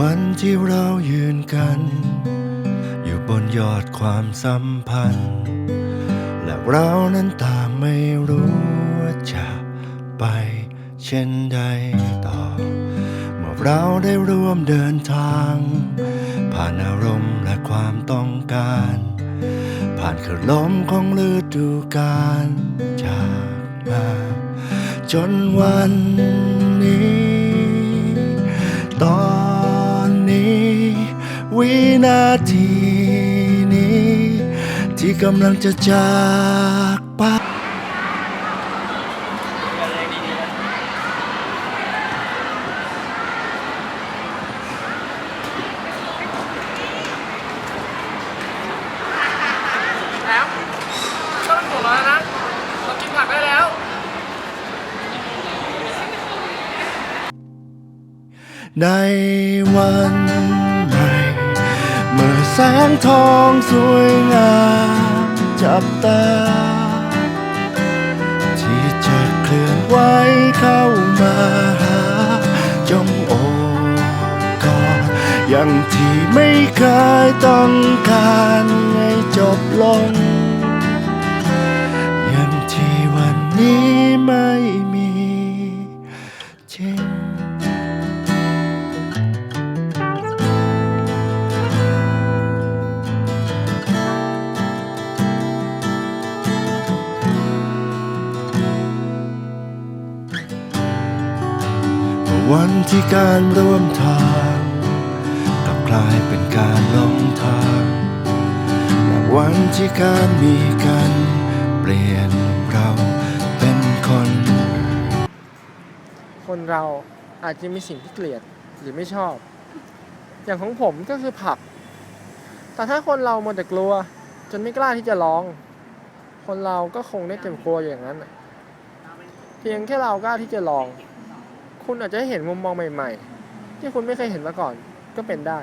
วันที่เรายืนกัน อยู่บนยอดความสัมพันธ์ และเรานั้นต่างไม่รู้ว่าจะไปเช่นใดต่อ เมื่อเราได้ร่วมเดินทาง ผ่านอารมณ์และความต้องการ ผ่านคือลมของฤดูกาลจากมาจนวันนี้ตอน นี้ วินาทีนี้ ที่กำลังจะจากไป แล้วต้องเป็นหัวเราะแล้วนะ เรากินผักได้แล้ว ในวันใหม่ เมื่อแสงทองสวยงามจับตา ที่จะเคลื่อนไหวเข้ามาหา จงโอบกอดอย่างที่ไม่เคยต้องการให้จบลง อย่างที่วันนี้ไม่มีจริง วันที่การร่วมทางกลับกลายเป็นการหลงทางและวันที่การมีกันเปลี่ยนเราเป็นคนคนเราอาจจะมีสิ่งที่เกลียดหรือไม่ชอบ อย่างของผมก็คือผัก แต่ถ้าคนเรามัวแต่กลัว จนไม่กล้าที่จะลอง คนเราก็คงได้เต็มครัวอย่างนั้น เพียงแค่เรากล้าที่จะลอง คุณอาจจะได้เห็นมุมมองใหม่ ๆ ที่คุณไม่เคยเห็นมาก่อนก็เป็นได้